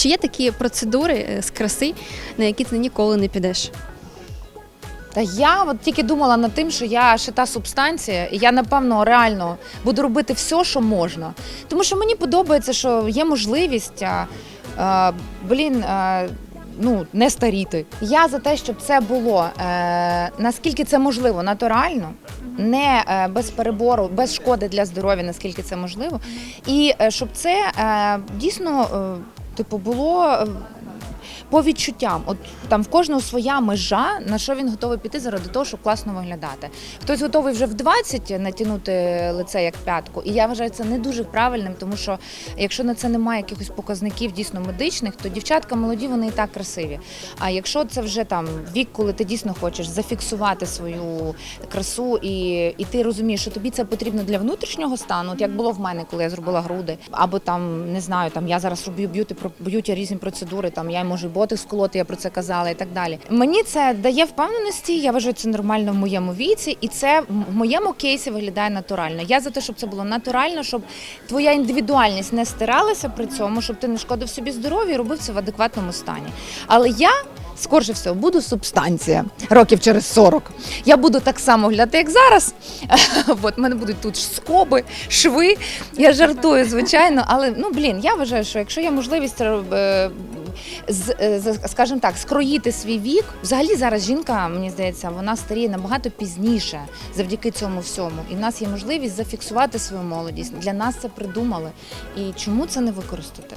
Чи є такі процедури е, з краси, на які ти ніколи не підеш? Та я от тільки думала над тим, що я ще та субстанція, і я напевно реально буду робити все, що можна. Тому що мені подобається, що є можливість, а, а, блін. А, Ну, не старіти. Я за те, щоб це було е, наскільки це можливо, натурально, не е, без перебору, без шкоди для здоров'я, наскільки це можливо. І е, щоб це е, дійсно е, типу було е, по відчуттям. От там в кожного своя межа, на що він готовий піти заради того, щоб класно виглядати. Хтось готовий вже в 20 натягнути лице як п'ятку. І я вважаю це не дуже правильним, тому що якщо на це немає якихось показників дійсно медичних, то дівчатка молоді вони і так красиві. А якщо це вже там вік, коли ти дійсно хочеш зафіксувати свою красу, і, і ти розумієш, що тобі це потрібно для внутрішнього стану, от як було в мене, коли я зробила груди, або там не знаю, там я зараз роблю б'юті б'юті різні процедури. Там я можу і ботекс колоти, я про це казала і так далі. Мені це дає впевненості. Я вважаю, це нормально в моєму віці, і це в моєму кейсі виглядає натурально. Я за те, щоб це було натурально, щоб твоя індивідуальність не стиралася при цьому, щоб ти не шкодив собі здоров'я і робив це в адекватному стані. Але я. Скорше всього, буду субстанція років через 40. Я буду так само глядати, як зараз. От мене будуть тут скоби, шви. Я жартую, звичайно, але ну блін, я вважаю, що якщо є можливість е, з- скажімо так, скроїти свій вік. Взагалі зараз жінка, мені здається, вона старіє набагато пізніше завдяки цьому всьому. І в нас є можливість зафіксувати свою молодість. Для нас це придумали. І чому це не використати?